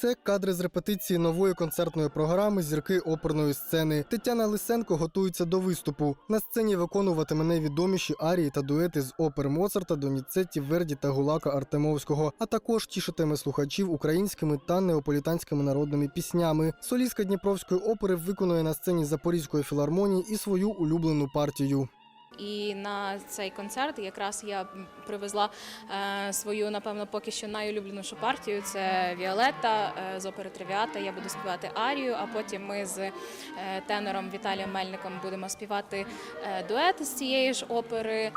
Це кадри з репетиції нової концертної програми Зірки оперної сцени. Тетяна Лисенко готується до виступу. На сцені виконуватиме найвідоміші арії та дуети з опер Моцарта, Доніцетті, Верді та Гулака Артемовського, а також тішитиме слухачів українськими та неаполітанськими народними піснями. Солістка Дніпровської опери виконує на сцені Запорізької філармонії і свою улюблену партію. І на цей концерт якраз я привезла е, свою, напевно, поки що найулюбленішу партію. Це Віолетта е, з опери Тривіата. Я буду співати арію, а потім ми з е, тенором Віталієм Мельником будемо співати дует з цієї ж опери.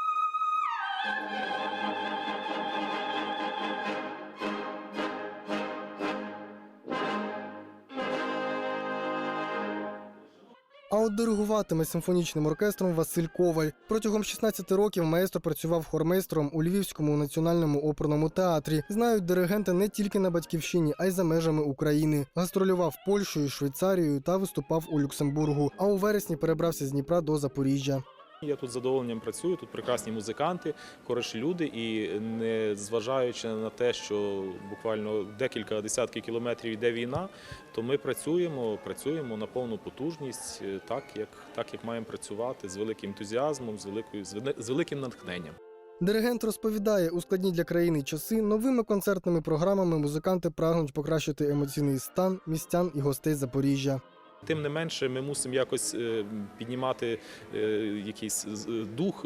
А от диригуватиме симфонічним оркестром Василь Коваль. Протягом 16 років маестро працював хормейстром у Львівському національному оперному театрі. Знають диригента не тільки на батьківщині, а й за межами України. Гастролював Польщею, Швейцарією та виступав у Люксембургу. А у вересні перебрався з Дніпра до Запоріжжя. Я тут з задоволенням працюю, тут прекрасні музиканти, хороші люди, і не зважаючи на те, що буквально декілька десятків кілометрів йде війна, то ми працюємо, працюємо на повну потужність, е, так як, так як маємо працювати з великим ентузіазмом, з великою з великим натхненням. Диригент розповідає, у складні для країни часи новими концертними програмами музиканти прагнуть покращити емоційний стан містян і гостей Запоріжжя. Тим не менше, ми мусимо якось е, піднімати е, якийсь е, дух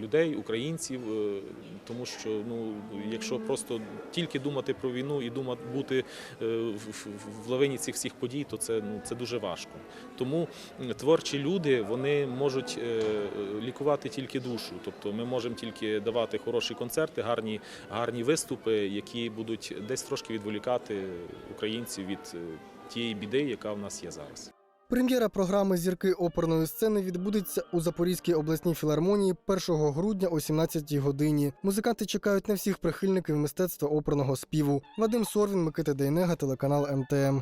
людей, українців, тому що ну, якщо просто тільки думати про війну і думати бути в, лавині цих всіх подій, то це, ну, це дуже важко. Тому творчі люди вони можуть лікувати тільки душу. Тобто ми можемо тільки давати хороші концерти, гарні, гарні виступи, які будуть десь трошки відволікати українців від тієї біди, яка в нас є зараз. Прем'єра програми Зірки оперної сцени відбудеться у Запорізькій обласній філармонії 1 грудня о 17 годині. Музиканти чекають на всіх прихильників мистецтва оперного співу. Вадим Сорвін, Микита Дейнега, телеканал МТМ.